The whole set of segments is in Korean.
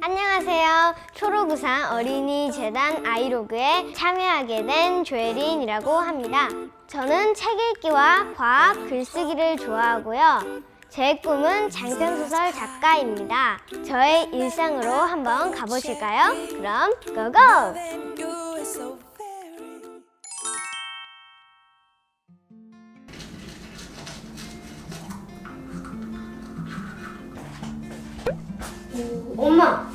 안녕하세요. 초록우산 어린이 재단 아이로그에 참여하게 된 조혜린이라고 합니다. 저는 책 읽기와 과학, 글쓰기를 좋아하고요. 제 꿈은 장편소설 작가입니다. 저의 일상으로 한번 가보실까요? 그럼 고고! 엄마,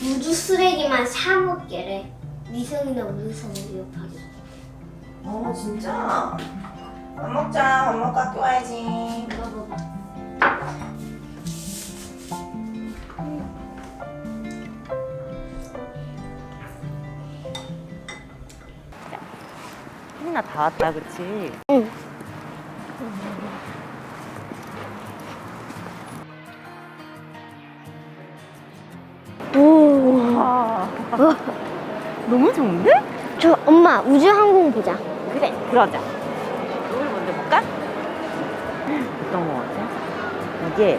우주 쓰레기만 사먹게래. 위성이나 우주선을 위협하게. 어 진짜? 밥 먹자 밥 먹고 학교 와야지 먹어봐. 혜민아 다 왔다 그치? 응. 너무 좋은데? 저 엄마 우주 항공 보자. 그래 그러자 이걸 먼저 볼까? 어떤 거 같아? 이게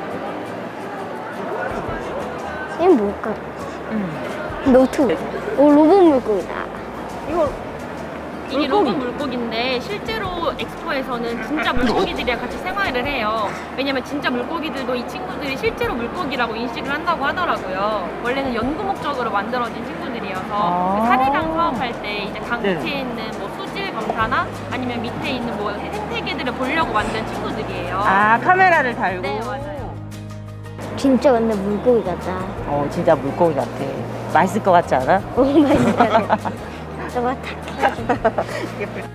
이게 뭘까? 음. 노트북. 오 로봇 물고기다. 이거 이게 물고기. 로봇 물고기인데 실제로 엑스포에서는 진짜 물고기들이랑 같이 생활을 해요. 왜냐면 진짜 물고기들도 이 친구들이 실제로 물고기라고 인식을 한다고 하더라고요. 원래는 연구 목적으로 만들어진 친구들이어서 아. 그 사대강 사업할 때 이제 강 네. 밑에 있는 뭐 수질 검사나 아니면 밑에 있는 뭐 생태계들을 보려고 만든 친구들이에요. 아 카메라를 달고 네, 맞아요. 진짜 근데 물고기 같다. 어 진짜 물고기 같아 맛있을 것 같지 않아? 너무 맛있다. 저거 탁 해가지고.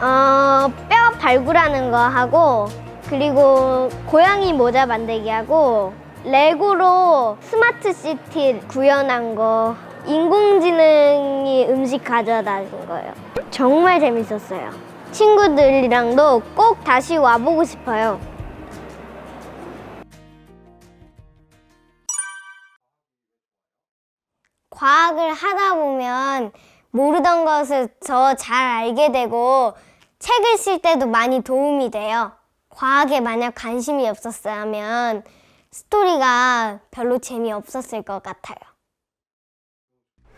어, 뼈 발굴하는 거 하고 그리고 고양이 모자 만들기 하고 레고로 스마트 시티 구현한 거 인공지능이 음식 가져다 준 거예요. 정말 재밌었어요. 친구들이랑도 꼭 다시 와보고 싶어요. 과학을 하다 보면 모르던 것을 더 잘 알게 되고 책을 쓸 때도 많이 도움이 돼요. 과학에 만약 관심이 없었다면 스토리가 별로 재미없었을 것 같아요.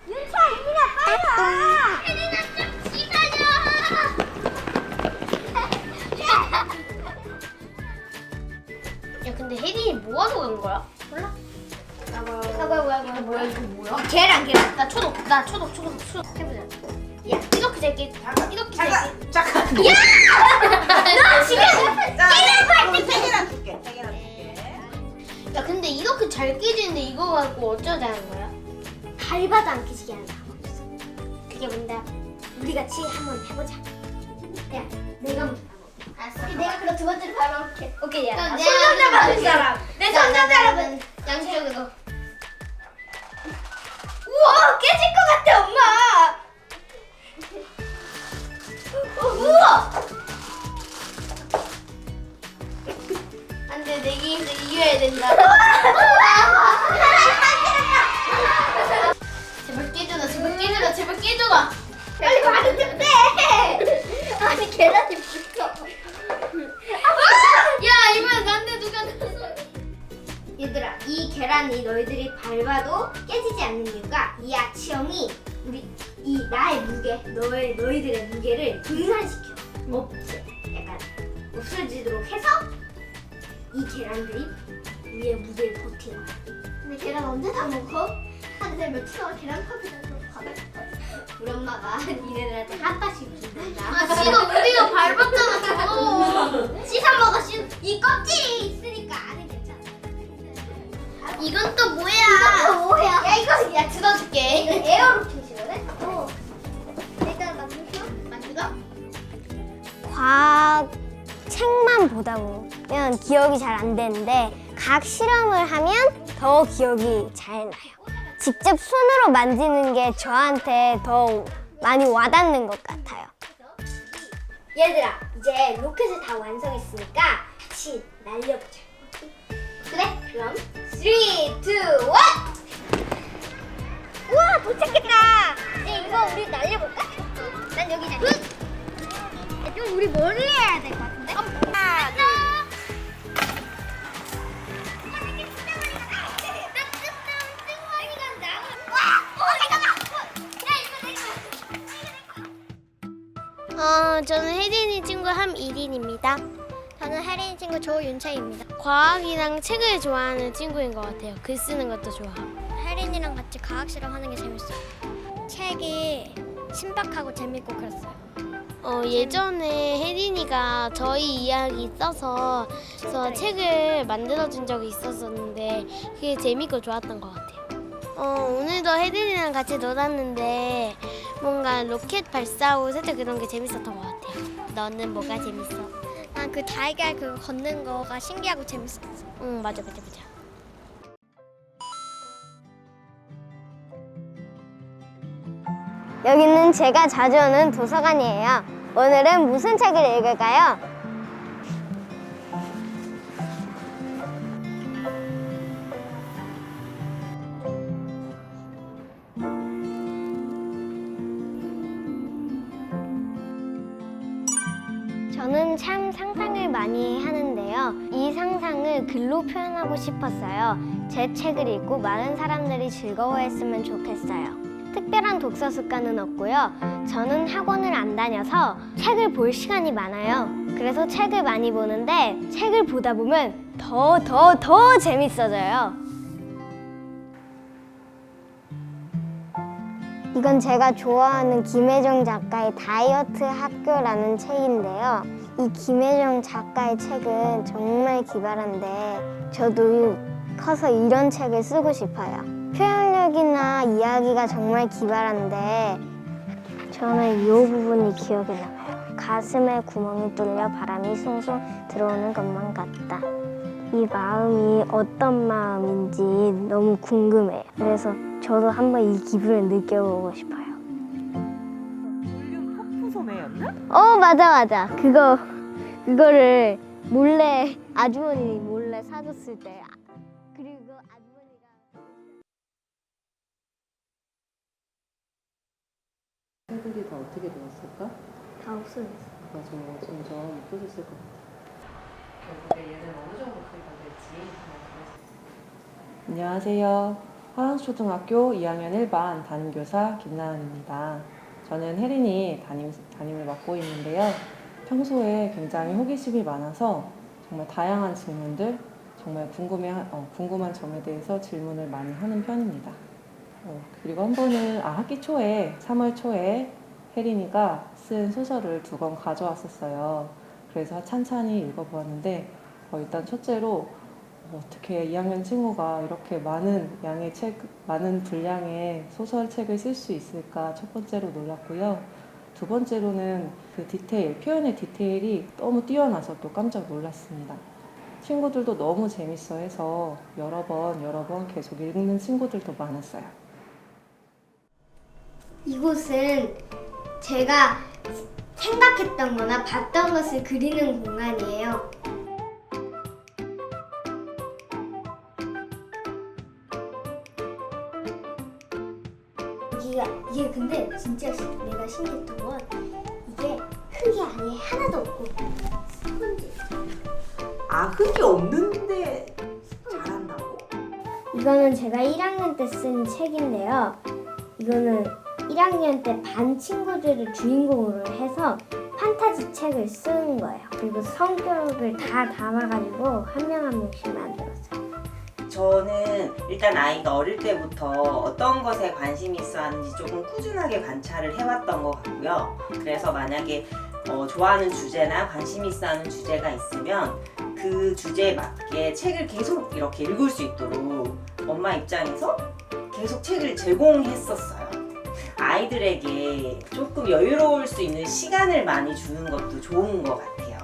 윤차, 이민아, 빨리 와! 혜린아, 좀 기다려! 야, 근데 혜린이 뭐하러 간 거야? 아, 뭐야, 이거 뭐야? 계란, 계란. 나 초록, 나 초록, 초록, 초록. 해보자. 야, 이렇게 잘게. 이렇게 잘게. 잠깐 야! 너 지금 계란 줄게 계란 줄게 줄게 야 근데 이렇게 잘 끼지는데 이거 갖고 어쩌자는 거야? 밟아도 안 끼지게 하는 방법 있어 그게 뭔데? 우리 같이 한번 해보자 야 내가 밟아 알았어 내가 그럼 두 번째로 밟아볼게 오케이 야 그럼 손전자 내가 사람 내 손전자 여러분 양쪽으로. 이 계란이 너희들이 밟아도 깨지지 않는 이유가 이 아치형이 우리 이 나의 무게 너의 너희들의 무게를 분산시켜. 없애 약간 없어지도록 해서 이 계란들이 위에 무게를 버티는 거야. 근데 계란 언제 다 먹어? 한세 며칠 동안 계란 팝이나 좀 받을 거야. 우리 엄마가 니네들한테 한 달씩 준단다 아 싫어. 우리가 밟았잖아 저거. 씻어 먹어 씻어. 이 껍질이 이건 또 뭐야? 이거 뭐야 야 이거 야 들어줄게. 이거 에어로켓이거든? 어. 일단 만들어 만들어? 과학 책만 보다 보면 기억이 잘 안 되는데 각 실험을 하면 더 기억이 잘 나요. 직접 손으로 만지는 게 저한테 더 많이 와닿는 것 같아요. 얘들아, 이제 로켓을 다 완성했으니까 같이 날려보자. 그럼 3, 2, 1! 우와 도착했다. 이제 이거 우리 날려볼까? 난 여기 날려. 좀 우리 멀리 해야 될 것 같은데? 어, 하나, 아, 어, 저는 혜진이 친구 함이린입니다. 저는 혜린이 친구 조윤채입니다. 과학이랑 책을 좋아하는 친구인 것 같아요. 글 쓰는 것도 좋아하고. 혜린이랑 같이 과학 실험하는 게 재밌어요. 책이 신박하고 재밌고 그랬어요. 어, 예전에 혜린이가 저희 이야기 써서 그래서 책을 만들어준 적이 있었었는데 그게 재밌고 좋았던 것 같아요. 어, 오늘도 혜린이랑 같이 놀았는데 뭔가 로켓 발사하고 살짝 그런 게 재밌었던 것 같아요. 너는 뭐가 재밌어? 난그 달걀 그거 걷는 거가 신기하고 재밌었어. 응, 맞아, 맞아, 맞아. 여기는 제가 자주 오는 도서관이에요. 오늘은 무슨 책을 읽을까요? 참 상상을 많이 하는데요. 이 상상을 글로 표현하고 싶었어요. 제 책을 읽고 많은 사람들이 즐거워했으면 좋겠어요. 특별한 독서 습관은 없고요. 저는 학원을 안 다녀서 책을 볼 시간이 많아요. 그래서 책을 많이 보는데 책을 보다 보면 더, 더, 더 재밌어져요. 이건 제가 좋아하는 김혜정 작가의 다이어트 학교라는 책인데요. 이 김혜정 작가의 책은 정말 기발한데 저도 커서 이런 책을 쓰고 싶어요. 표현력이나 이야기가 정말 기발한데 저는 이 부분이 기억에 남아요. 가슴에 구멍이 뚫려 바람이 숭숭 들어오는 것만 같다. 이 마음이 어떤 마음인지 너무 궁금해요. 그래서 저도 한번 이 기분을 느껴보고 싶어요. 어 맞아 맞아 그거 그거를 몰래 아주머니 몰래 사줬을 때 아, 그리고 아주머니가 새들이 다 어떻게 되었을까? 다 없어졌어. 맞아, 점점 없어졌을 것 같아. 결국에 얘는 어느 정도 크기가 될지 안녕하세요. 화랑초등학교 2학년 1반 담임교사 김나은입니다. 저는 혜린이 담임, 담임을 맡고 있는데요. 평소에 굉장히 호기심이 많아서 정말 다양한 질문들, 정말 궁금해, 어, 궁금한 점에 대해서 질문을 많이 하는 편입니다. 어, 그리고 한 번은 아, 학기 초에 3월 초에 혜린이가 쓴 소설을 두 권 가져왔었어요. 그래서 찬찬히 읽어보았는데 어, 일단 첫째로 어떻게 2학년 친구가 이렇게 많은 양의 책, 많은 분량의 소설책을 쓸 수 있을까 첫 번째로 놀랐고요. 두 번째로는 그 디테일, 표현의 디테일이 너무 뛰어나서 또 깜짝 놀랐습니다. 친구들도 너무 재밌어 해서 여러 번, 여러 번 계속 읽는 친구들도 많았어요. 이곳은 제가 생각했던 거나 봤던 것을 그리는 공간이에요. 진짜 시- 내가 신기했던 건 이게 흙이 안에 하나도 없고 스펀지. 아 흙이 없는데 잘한다고? 이거는 제가 1학년 때 쓴 책인데요. 이거는 1학년 때 반 친구들을 주인공으로 해서 판타지 책을 쓰는 거예요. 그리고 성격을 다 담아가지고 한 명 한 명씩 만들었어요. 저는 일단 아이가 어릴 때부터 어떤 것에 관심이 있어 하는지 조금 꾸준하게 관찰을 해왔던 것 같고요. 그래서 만약에 어, 좋아하는 주제나 관심 있어 하는 주제가 있으면 그 주제에 맞게 책을 계속 이렇게 읽을 수 있도록 엄마 입장에서 계속 책을 제공했었어요. 아이들에게 조금 여유로울 수 있는 시간을 많이 주는 것도 좋은 것 같아요.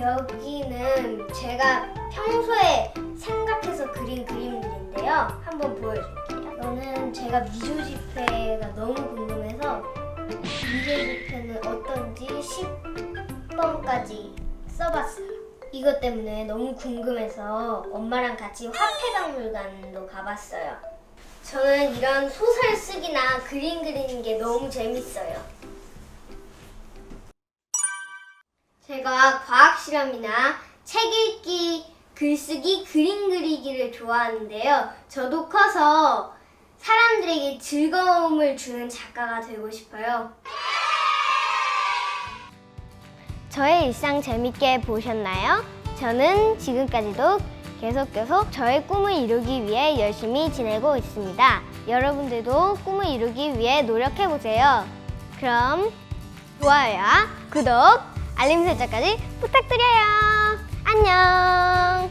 여기는 제가 평소에 생각 해서 그린 그림들인데요. 한번 보여줄게요. 이거는 제가 미조 지폐가 너무 궁금해서 미조 지폐는 어떤지 10번까지 써봤어요. 이것 때문에 너무 궁금해서 엄마랑 같이 화폐박물관도 가봤어요. 저는 이런 소설 쓰기나 그림 그리는 게 너무 재밌어요. 제가 과학 실험이나 책 읽기, 글쓰기, 그림 그리기를 좋아하는데요. 저도 커서 사람들에게 즐거움을 주는 작가가 되고 싶어요. 저의 일상 재밌게 보셨나요? 저는 지금까지도 계속 계속 저의 꿈을 이루기 위해 열심히 지내고 있습니다. 여러분들도 꿈을 이루기 위해 노력해 보세요. 그럼 좋아요와 구독, 알림 설정까지 부탁드려요. 안녕.